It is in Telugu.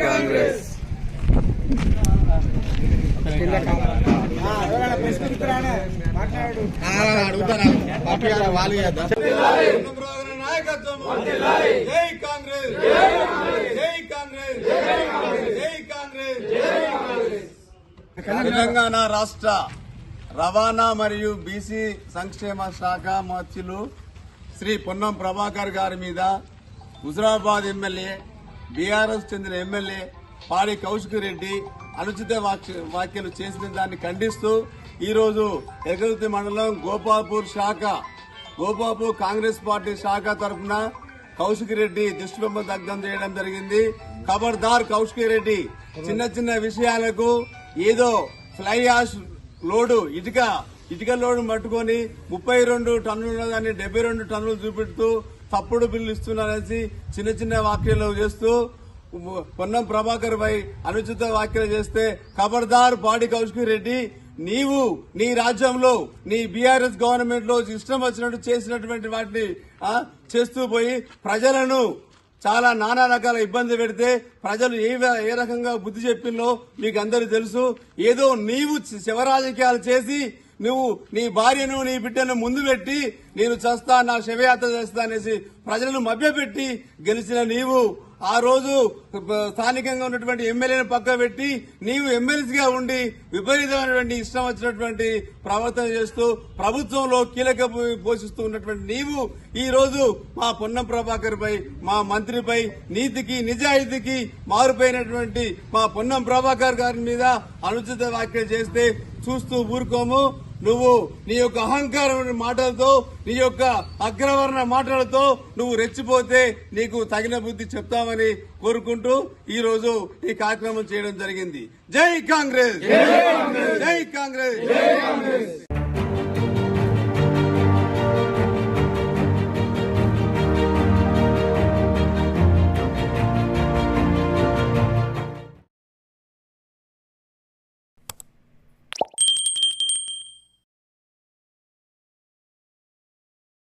కాంగ్రెస్ అడుగుతారు నాయకత్వం జై కాంగ్రెస్ జై కాంగ్రెస్ జై కాంగ్రెస్ తెలంగాణ రాష్ట్ర రవాణా మరియు బీసీ సంక్షేమ శాఖ మంత్రులు శ్రీ పొన్నం ప్రభాకర్ గారి మీద హుజరాబాద్ ఎమ్మెల్యే బీఆర్ఎస్ చెందిన ఎమ్మెల్యే పాడి కౌశిక్ రెడ్డి అనుచిత వాక్య- వ్యాఖ్యలు చేసిన దాన్ని ఖండిస్తూ ఈరోజు ఎగరుతి మండలం గోపాల్పూర్ శాఖ గోపాల్పూర్ కాంగ్రెస్ పార్టీ శాఖ తరఫున కౌశిక్ రెడ్డి దుష్ప్రమ దగ్ధం చేయడం జరిగింది. ఖబర్దార్ కౌశిక్ రెడ్డి చిన్న చిన్న విషయాలకు ఏదో ఫ్లై ఆష్ లోడు ఇటుక ఇటుక లోడు పట్టుకొని ముప్పై రెండు టన్నులు దాన్ని డెబ్బై రెండు టన్నులు చూపెడుతూ తప్పుడు బిల్లు ఇస్తున్నారనేసి చిన్న చిన్న వ్యాఖ్యలు చేస్తూ పొన్నం ప్రభాకర్ పై అనుచిత వ్యాఖ్యలు చేస్తే ఖబర్దార్ పాడి కౌశిక్ రెడ్డి నీవు నీ రాజ్యంలో నీ బీఆర్ఎస్ గవర్నమెంట్లో ఇష్టం వచ్చినట్టు చేసినటువంటి వాటిని చేస్తూ పోయి ప్రజలను చాలా నానా రకాల ఇబ్బంది పెడితే ప్రజలు ఏ ఏ రకంగా బుద్ధి చెప్పిందో మీకు అందరికీ తెలుసు. ఏదో నీవు శివరాజకీయాలు చేసి నువ్వు నీ భార్యను నీ బిడ్డను ముందు పెట్టి నేను చేస్తా నా శవయాత్ర చేస్తా అనేసి ప్రజలను మభ్యపెట్టి గెలిచిన నీవు. ఆ రోజు స్థానికంగా ఉన్నటువంటి ఎమ్మెల్యేను పక్క పెట్టి నీవు ఎమ్మెల్సీగా ఉండి విపరీతమైనటువంటి ఇష్టం వచ్చినటువంటి ప్రవర్తన చేస్తూ ప్రభుత్వంలో కీలక పోషిస్తూ ఉన్నటువంటి నీవు ఈ రోజు మా పొన్నం ప్రభాకర్ పై మా మంత్రిపై నీతికి నిజాయితీకి మారిపోయినటువంటి మా పొన్నం ప్రభాకర్ గారి మీద అనుచిత వ్యాఖ్యలు చేస్తే చూస్తూ ఊరుకోము. నువ్వు నీ యొక్క అహంకారమైన మాటలతో నీ యొక్క అగ్రవర్ణ మాటలతో నువ్వు రెచ్చిపోతే నీకు తగిన బుద్ధి చెప్తామని కోరుకుంటూ ఈ రోజు ఈ కార్యక్రమం చేయడం జరిగింది. జై కాంగ్రెస్! జై కాంగ్రెస్!